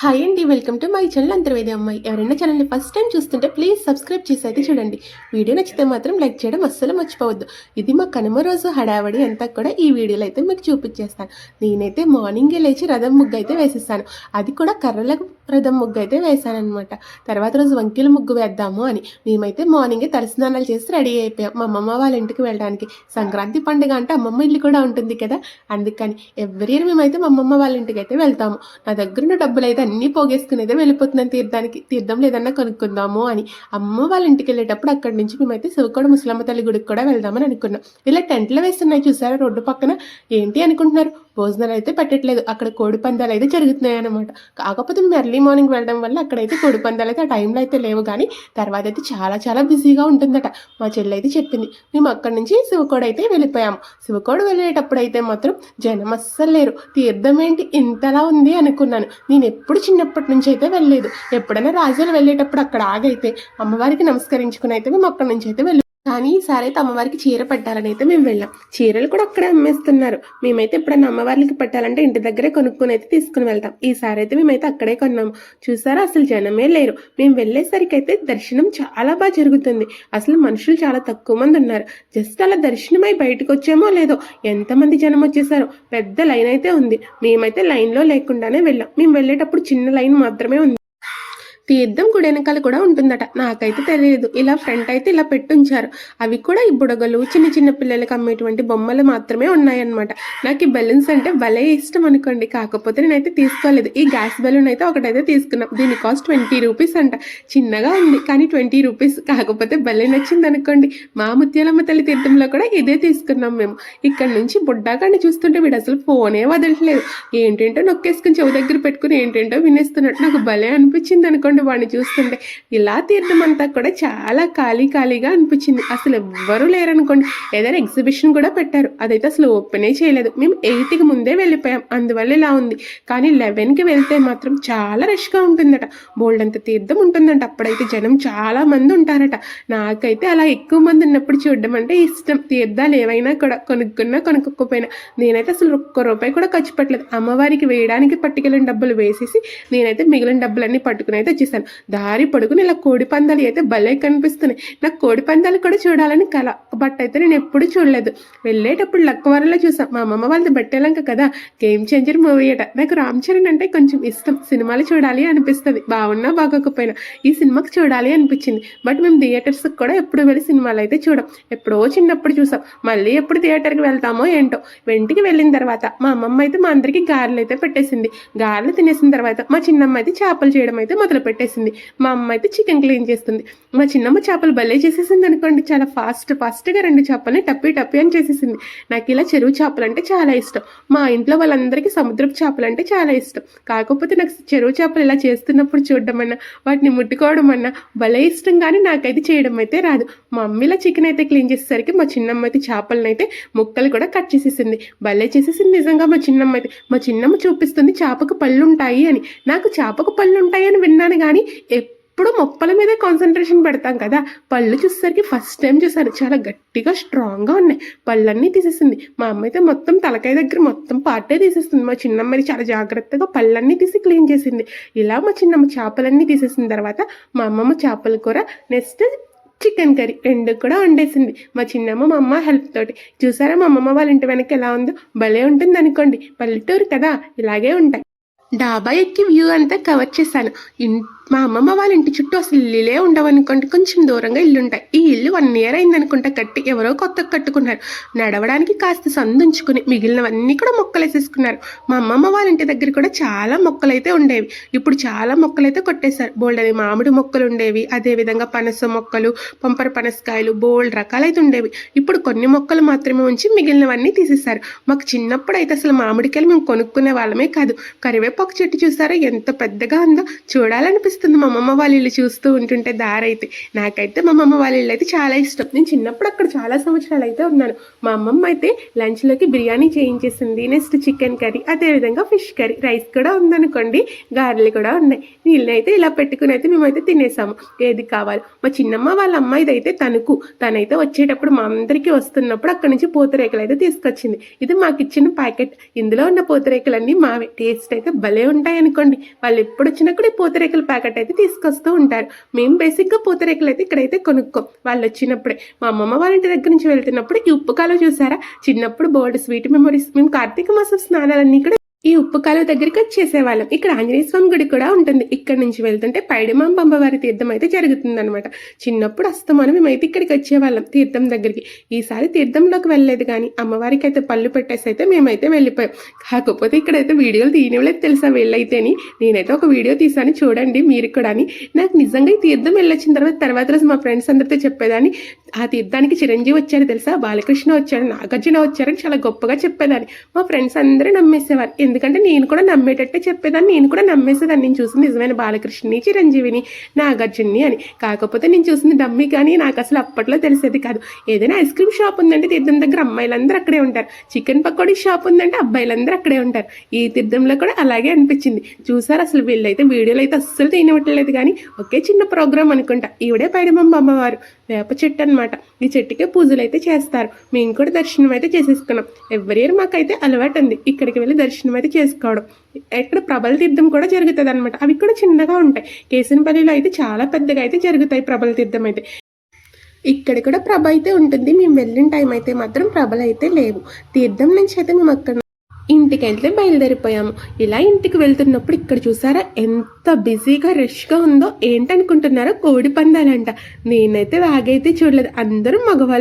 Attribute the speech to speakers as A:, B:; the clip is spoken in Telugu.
A: హాయ్ అండి welcome to my channel Antarvedi అమ్మాయి. ఎవరైనా ఛానల్ని ఫస్ట్ టైం చూస్తుంటే ప్లీజ్ సబ్స్క్రైబ్ చేసి అయితే చూడండి. వీడియో నచ్చితే మాత్రం లైక్ చేయడం అస్సలు మర్చిపోవద్దు. ఇది మా కనుమ రోజు హడావడి అంతా కూడా ఈ వీడియోలో అయితే మీకు చూపించేస్తాను. నేనైతే మార్నింగే లేచి రథం ముగ్గు అయితే వేసేస్తాను. అది కూడా కర్రలకు ప్రథమ ముగ్గు అయితే వేసాను అనమాట తర్వాత రోజు వంకీల ముగ్గు వేద్దాము అని. మేమైతే మార్నింగే తలస్నానాలు చేసి రెడీ అయిపోయాం. మా అమ్మమ్మ వాళ్ళ ఇంటికి వెళ్ళడానికి. సంక్రాంతి పండుగ అంటే అమ్మమ్మ ఇల్లు కూడా ఉంటుంది కదా. అందుకని ఎవ్రీ ఇయర్ మేమైతే మా అమ్మమ్మ వాళ్ళ ఇంటికి అయితే వెళ్తాము. నా దగ్గర ఉన్న డబ్బులు అయితే అన్నీ పోగేసుకునేదే వెళ్ళిపోతున్నాను తీర్థానికి. తీర్థం లేదన్నా కొనుక్కుందాము అని. అమ్మ వాళ్ళ ఇంటికి వెళ్ళేటప్పుడు అక్కడి నుంచి మేమైతే శివకోడ ముసలమ్మ తల్లి గుడికి కూడా వెళ్దామని అనుకున్నాం. ఇలా టెంట్లు వేస్తున్నాయి చూసారా రోడ్డు పక్కన? ఏంటి అనుకుంటున్నారు? భోజనాలు అయితే పెట్టట్లేదు. అక్కడ కోడి పందాలు అయితే జరుగుతున్నాయి అనమాట కాకపోతే మేము ఎర్లీ మార్నింగ్ వెళ్ళడం వల్ల అక్కడైతే కోడి పందాలు అయితే ఆ టైంలో అయితే లేవు. కానీ తర్వాత అయితే చాలా చాలా బిజీగా ఉంటుందట. మా చెల్లి అయితే చెప్పింది. మేము అక్కడి నుంచి శివకోడ అయితే వెళ్ళిపోయాము. శివకోడ వెళ్ళేటప్పుడు అయితే మాత్రం జనం అస్సలు లేరు. తీర్థం ఏంటి? ఇంతలా ఉంది అనుకున్నాను. నేను ఎప్పుడు చిన్నప్పటి నుంచి అయితే వెళ్ళలేదు. ఎప్పుడైనా రాజులు వెళ్ళేటప్పుడు అక్కడ ఆగైతే అమ్మవారికి నమస్కరించుకుని అయితే మేము అక్కడి నుంచి అయితే వెళ్ళి కానీ ఈసారి అయితే అమ్మవారికి చీర పెట్టాలని అయితే మేము వెళ్ళాం. చీరలు కూడా అక్కడే అమ్మేస్తున్నారు. మేమైతే ఎప్పుడైనా అమ్మవారికి పెట్టాలంటే ఇంటి దగ్గరే కొనుక్కొని అయితే తీసుకుని వెళ్తాం. ఈసారి అయితే మేమైతే అక్కడే కొన్నాము చూసారా? అసలు జనమే లేరు. మేము వెళ్ళేసరికి అయితే దర్శనం చాలా బాగా జరుగుతుంది. అసలు మనుషులు చాలా తక్కువ మంది ఉన్నారు. జస్ట్ అలా దర్శనమై బయటకు వచ్చామో లేదో ఎంతమంది జనం వచ్చేసారో పెద్ద లైన్ అయితే ఉంది. మేమైతే లైన్లో లేకుండానే వెళ్ళాం. మేము వెళ్ళేటప్పుడు చిన్న లైన్ మాత్రమే ఉంది. తీర్థం గుడి వెనకాల కూడా ఉంటుందట. నాకైతే తెలియదు ఇలా ఫ్రంట్ అయితే ఇలా పెట్టుంచారు. అవి కూడా ఈ బుడగలు చిన్న చిన్న పిల్లలకి అమ్మేటువంటి బొమ్మలు మాత్రమే ఉన్నాయన్నమాట. నాకు ఈ బెలూన్స్ అంటే భలే ఇష్టం అనుకోండి. కాకపోతే నేనైతే తీసుకోలేదు. ఈ గ్యాస్ బెలూన్ అయితే ఒకటైతే తీసుకున్నాం. దీని కాస్ట్ ట్వంటీ రూపీస్ అంట. చిన్నగా ఉంది కానీ ట్వంటీ రూపీస్. కాకపోతే భలే నచ్చింది అనుకోండి. మా ముత్యాలమ్మ తల్లి తీర్థంలో కూడా ఇదే తీసుకున్నాం మేము. ఇక్కడ నుంచి బుడ్డాకాన్ని చూస్తుంటే వీడు అసలు ఫోనే వదలట్లేదు. ఏంటంటో నొక్కేసుకుని చెవి దగ్గర పెట్టుకుని ఏంటంటో వినేస్తున్నట్టు నాకు భలే అనిపించింది అనుకోండి. వాడిని చూస్తుంటే ఇలా తీర్థం అంతా కూడా చాలా ఖాళీ ఖాళీగా అనిపించింది. అసలు ఎవ్వరూ లేరనుకోండి. ఏదైనా ఎగ్జిబిషన్ కూడా పెట్టారు. అదైతే అసలు ఓపెనే చేయలేదు. మేము ఎయిట్కి ముందే వెళ్ళిపోయాం. అందువల్ల ఇలా ఉంది. కానీ లెవెన్కి వెళ్తే మాత్రం చాలా రష్గా ఉంటుందట. బోల్డ్ అంత తీర్థం ఉంటుందంట. అప్పుడైతే జనం చాలా మంది ఉంటారట. నాకైతే అలా ఎక్కువ మంది ఉన్నప్పుడు చూడడం అంటే ఇష్టం. తీర్థాలు ఏవైనా కూడా కొనుక్కున్నా కొనుక్కోకపోయినా నేనైతే అసలు ఒక్క రూపాయి కూడా ఖర్చు పెట్టలేదు. అమ్మవారికి వేయడానికి పట్టుకెళ్ళిన డబ్బులు వేసేసి నేనైతే మిగిలిన డబ్బులన్నీ పట్టుకుని అయితే వచ్చేసాను దారి పొడుగున ఇలా కోడి పందాలు అయితే భలే కనిపిస్తున్నాయి. నాకు కోడి పందాలు కూడా చూడాలని కల బట్ అయితే నేను ఎప్పుడు చూడలేదు. వెళ్ళేటప్పుడు లక్కవరంలో చూసాం. మా అమ్మమ్మ వాళ్ళది బట్టేలంక కదా. గేమ్ చేంజర్ మూవీ అట. నాకు రామ్ చరణ్ అంటే కొంచెం ఇష్టం. సినిమాలు చూడాలి అనిపిస్తుంది. బాగున్నా బాగోకపోయినా ఈ సినిమాకి చూడాలి అనిపించింది. బట్ మేము థియేటర్స్కి కూడా ఎప్పుడు వెళ్ళి సినిమాలు అయితే చూడం. ఎప్పుడో చిన్నప్పుడు చూసాం. మళ్ళీ ఎప్పుడు థియేటర్కి వెళ్తామో ఏంటో. వెంటికి వెళ్ళిన తర్వాత మా అమ్మమ్మ అయితే మా అందరికీ గారెలు అయితే పెట్టేసింది. గారెలు తినేసిన తర్వాత మా చిన్నమ్మ అయితే చేపలు చేయడం అయితే మొదలు పెట్టేసింది. మా అమ్మ అయితే చికెన్ క్లీన్ చేస్తుంది. మా చిన్నమ్మ చేపలు భలే చేసేసింది అనుకోండి. చాలా ఫాస్ట్ ఫాస్ట్గా రెండు చేపలని టప్పి టప్పి అని చేసేసింది. నాకు ఇలా చెరువు చేపలు అంటే చాలా ఇష్టం. మా ఇంట్లో వాళ్ళందరికీ సముద్రపు చేపలు అంటే చాలా ఇష్టం. కాకపోతే నాకు చెరువు చేపలు ఇలా చేస్తున్నప్పుడు చూడడం అన్నా వాటిని ముట్టుకోవడం అన్నా భలే ఇష్టం కానీ నాకైతే చేయడం అయితే రాదు. మా అమ్మిలా చికెన్ అయితే క్లీన్ చేసేసరికి మా చిన్నమ్మ అయితే చేపలను అయితే ముక్కలు కూడా కట్ చేసేసింది. భలే చేసేసింది నిజంగా మా చిన్నమ్మ అయితే. మా చిన్నమ్మ చూపిస్తుంది చేపకు పళ్ళు ఉంటాయి అని. నాకు చేపకు పళ్ళు ఉంటాయి అని విన్నాను కానీ ఎప్పుడు మొక్కల మీదే కాన్సన్ట్రేషన్ పెడతాం కదా. పళ్ళు చూసేసరికి ఫస్ట్ టైం చూసాను చాలా గట్టిగా స్ట్రాంగ్గా ఉన్నాయి. పళ్ళన్నీ తీసేసింది. మా అమ్మ అయితే మొత్తం తలకాయ దగ్గర మొత్తం పార్టే తీసేస్తుంది. మా చిన్నమ్మని చాలా జాగ్రత్తగా పళ్ళన్నీ తీసి క్లీన్ చేసింది. ఇలా మా చిన్నమ్మ చేపలన్నీ తీసేసిన తర్వాత మా అమ్మమ్మ చేపల కూర నెక్స్ట్ చికెన్ కర్రీ రెండు కూడా వండేసింది. మా చిన్నమ్మ మా అమ్మ హెల్ప్ తోటి. చూసారా మా అమ్మమ్మ వాళ్ళ ఇంటి వెనక ఎలా ఉందో? భలే ఉంటుంది అనుకోండి. పల్లెటూరు కదా. ఇలాగే ఉంటాయి. డాబా ఎక్కి వ్యూ అంతా కవర్ చేశాను. ఇన్ మా అమ్మమ్మ వాళ్ళ ఇంటి చుట్టూ అసలు ఇల్లులే ఉండవనుకోండి. కొంచెం దూరంగా ఇల్లు ఉంటాయి ఈ ఇల్లు వన్ ఇయర్ అయిందనుకుంటా కట్టి ఎవరో కొత్తగా కట్టుకున్నారు. నడవడానికి కాస్త సందుంచుకుని మిగిలినవన్నీ కూడా మొక్కలు వేసేసుకున్నారు మా అమ్మమ్మ వాళ్ళ ఇంటి దగ్గర కూడా చాలా మొక్కలు అయితే ఉండేవి. ఇప్పుడు చాలా మొక్కలు అయితే కొట్టేశారు. బోల్డ్ అవి మామిడి మొక్కలు ఉండేవి. అదేవిధంగా పనస మొక్కలు పంపర పనసకాయలు బోల్డ్ రకాలైతే ఉండేవి. ఇప్పుడు కొన్ని మొక్కలు మాత్రమే ఉంచి మిగిలినవన్నీ తీసేశారు. మాకు చిన్నప్పుడు అయితే అసలు మామిడికాయలు మేము కొనుక్కునే వాళ్ళమే కాదు. కరివేపాకు చెట్టు చూసారా? ఎంత పెద్దగా ఉందో. చూడాలనిపిస్తుంది. అనిపిస్తుంది. మా అమ్మమ్మ వాళ్ళ ఇల్లు చూస్తూ ఉంటుంటే దారి అయితే నాకైతే మా అమ్మమ్మ వాళ్ళ ఇల్లు అయితే చాలా ఇష్టం. నేను చిన్నప్పుడు అక్కడ చాలా సంవత్సరాలు అయితే ఉన్నాను. మా అమ్మమ్మ అయితే లంచ్లోకి బిర్యానీ చేయించేసింది. నెక్స్ట్ చికెన్ కర్రీ అదేవిధంగా ఫిష్ కర్రీ రైస్ కూడా ఉందనుకోండి. గారెలు కూడా ఉన్నాయి. వీళ్ళని అయితే ఇలా పెట్టుకుని అయితే మేమైతే తినేసాము. ఏది కావాలి? మా చిన్నమ్మ వాళ్ళ అమ్మాయిది అయితే తణుకు. తనైతే వచ్చేటప్పుడు మా అందరికీ వస్తున్నప్పుడు అక్కడ నుంచి పూతరేకలు అయితే తీసుకొచ్చింది. ఇది మాకు ఇచ్చిన ప్యాకెట్. ఇందులో ఉన్న పూతరేకలన్నీ మావే. టేస్ట్ అయితే భలే ఉంటాయి అనుకోండి వాళ్ళు ఎప్పుడు వచ్చినా కూడా ఈ పూతరేకల ప్యాకెట్ అయితే తీసుకొస్తూ ఉంటారు. మేము బేసిక్గా పూతరేకులు అయితే ఇక్కడైతే కొనుక్కోం. వాళ్ళు వచ్చినప్పుడే. మా అమ్మమ్మ వాళ్ళ ఇంటి దగ్గర నుంచి వెళ్తున్నప్పుడు ఈ ఉప్పు కాలు చూసారా? చిన్నప్పుడు బోర్డు స్వీట్ మెమరీస్ మేము కార్తీక మాసం స్నానాలన్నీ కూడా ఈ ఉప్పు కాలువ దగ్గరికి వచ్చేసేవాళ్ళం. ఇక్కడ ఆంజనేయ స్వామి గుడి కూడా ఉంటుంది. ఇక్కడ నుంచి వెళ్తుంటే పైడిమాం పంబవారి తీర్థం అయితే జరుగుతుంది అనమాట చిన్నప్పుడు అస్తమానం మేమైతే ఇక్కడికి వచ్చేవాళ్ళం తీర్థం దగ్గరికి. ఈసారి తీర్థంలోకి వెళ్ళలేదు కానీ అమ్మవారికి అయితే పళ్ళు పెట్టేసి అయితే మేమైతే వెళ్ళిపోయాం. కాకపోతే ఇక్కడైతే వీడియోలు తీయనివ్వలేదు తెలుసా వెళ్ళైతేని? నేనైతే ఒక వీడియో తీసాను చూడండి మీరు కూడా అని నాకు నిజంగా ఈ తీర్థం వెళ్ళొచ్చిన తర్వాత తర్వాత రోజు మా ఫ్రెండ్స్ అందరితో చెప్పేదాన్ని. ఆ తీర్థానికి చిరంజీవి వచ్చారు తెలుసా? బాలకృష్ణ వచ్చాడు నాగార్జున వచ్చారని చాలా గొప్పగా చెప్పేదాన్ని. మా ఫ్రెండ్స్ అందరూ నమ్మేసేవారు. ఎందుకంటే నేను కూడా నమ్మేటట్టే చెప్పేదాన్ని నేను కూడా నమ్మేసేదాన్ని. నేను చూసింది నిజమైన బాలకృష్ణని చిరంజీవిని నాగార్జున్ని అని. కాకపోతే నేను చూసింది డమ్మి కానీ నాకు అసలు అప్పట్లో తెలిసేది కాదు. ఏదైనా ఐస్ క్రీమ్ షాప్ ఉందంటే తీర్థం దగ్గర అమ్మాయిలందరూ అక్కడే ఉంటారు. చికెన్ పకోడీ షాప్ ఉందంటే అబ్బాయిలందరూ అక్కడే ఉంటారు. ఈ తీర్థంలో కూడా అలాగే అనిపించింది. చూసారు అసలు వీళ్ళైతే వీడియోలు అయితే అస్సలు తీయనివ్వట్లేదు కానీ ఒకే చిన్న ప్రోగ్రామ్ అనుకుంటా. ఈవిడే పైడమమ్మ అమ్మవారు. వేప చెట్టు అనమాట ఈ చెట్టుకే పూజలు అయితే చేస్తారు. మేము కూడా దర్శనం అయితే చేసేసుకున్నాం. ఎవరి ఇయర్ మాకైతే అలవాటు ఉంది. ఇక్కడికి వెళ్ళి దర్శనం అయితే చేసుకోవడం ఎక్కడ ప్రబల తీర్థం కూడా జరుగుతుంది అనమాట అవి కూడా చిన్నగా ఉంటాయి. కేసనపల్లిలో అయితే చాలా పెద్దగా అయితే జరుగుతాయి ప్రబల తీర్థం అయితే. ఇక్కడ కూడా ప్రభ అయితే ఉంటుంది. మేము వెళ్ళిన టైం అయితే మాత్రం ప్రభలు అయితే లేవు. తీర్థం నుంచి అయితే మేము అక్కడ ఇంటికి వెళ్తే బయలుదేరిపోయాము. ఇలా ఇంటికి వెళ్తున్నప్పుడు ఇక్కడ చూసారా? ఎంత బిజీగా రష్గా ఉందో ఏంటనుకుంటున్నారో కోడి పందాలంట. నేనైతే వాగైతే చూడలేదు. అందరూ మగవాళ్ళు.